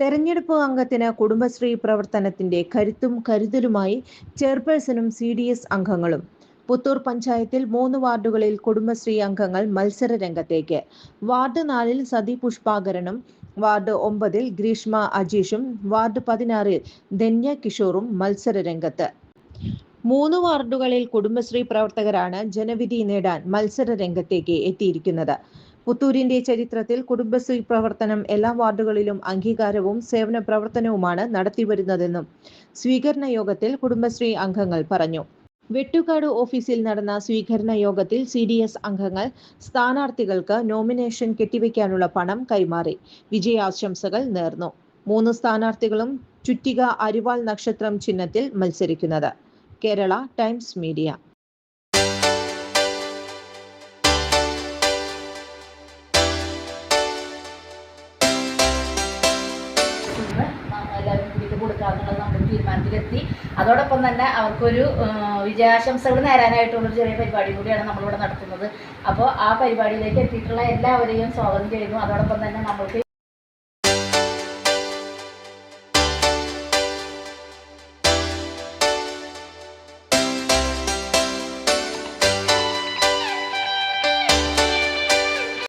തെരഞ്ഞെടുപ്പ് അംഗത്തിന് കുടുംബശ്രീ പ്രവർത്തനത്തിന്റെ കരുത്തും കരുതലുമായി ചെയർപേഴ്സണും സി ഡി എസ് അംഗങ്ങളും. പുത്തൂർ പഞ്ചായത്തിൽ മൂന്ന് വാർഡുകളിൽ കുടുംബശ്രീ അംഗങ്ങൾ മത്സര രംഗത്തേക്ക്. വാർഡ് നാലിൽ സതി പുഷ്പാകരനും വാർഡ് ഒമ്പതിൽ ഗ്രീഷ്മ അജീഷും വാർഡ് പതിനാറിൽ ധന്യ കിഷോറും മത്സര രംഗത്ത്. മൂന്ന് വാർഡുകളിൽ കുടുംബശ്രീ പ്രവർത്തകരാണ് ജനവിധി നേടാൻ മത്സര രംഗത്തേക്ക് എത്തിയിരിക്കുന്നത്. പുത്തൂരിന്റെ ചരിത്രത്തിൽ കുടുംബശ്രീ പ്രവർത്തനം എല്ലാ വാർഡുകളിലും അംഗീകാരവും സേവന പ്രവർത്തനവുമാണ് നടത്തിവരുന്നതെന്നും സ്വീകരണ യോഗത്തിൽ കുടുംബശ്രീ അംഗങ്ങൾ പറഞ്ഞു. വെട്ടുകാട് ഓഫീസിൽ നടന്ന സ്വീകരണ യോഗത്തിൽ സി ഡി എസ് അംഗങ്ങൾ സ്ഥാനാർത്ഥികൾക്ക് നോമിനേഷൻ കെട്ടിവെക്കാനുള്ള പണം കൈമാറി. വിജയാശംസകൾ നേർന്നു. മൂന്ന് സ്ഥാനാർത്ഥികളും ചുറ്റിക അരിവാൾ നക്ഷത്രം ചിഹ്നത്തിൽ മത്സരിക്കുന്നത്. Kerala times media. കൊടുക്കാമെന്നുള്ളത് നമ്മൾ തീരുമാനത്തിലെത്തി. അതോടൊപ്പം തന്നെ അവർക്കൊരു വിജയാശംസകൾ നേരാനായിട്ടുള്ളൊരു ചെറിയ പരിപാടി കൂടിയാണ് നമ്മളിവിടെ നടത്തുന്നത്. അപ്പോൾ ആ പരിപാടിയിലേക്ക് എത്തിയിട്ടുള്ള എല്ലാവരെയും സ്വാഗതം ചെയ്യുന്നു. അതോടൊപ്പം തന്നെ നമ്മൾക്ക്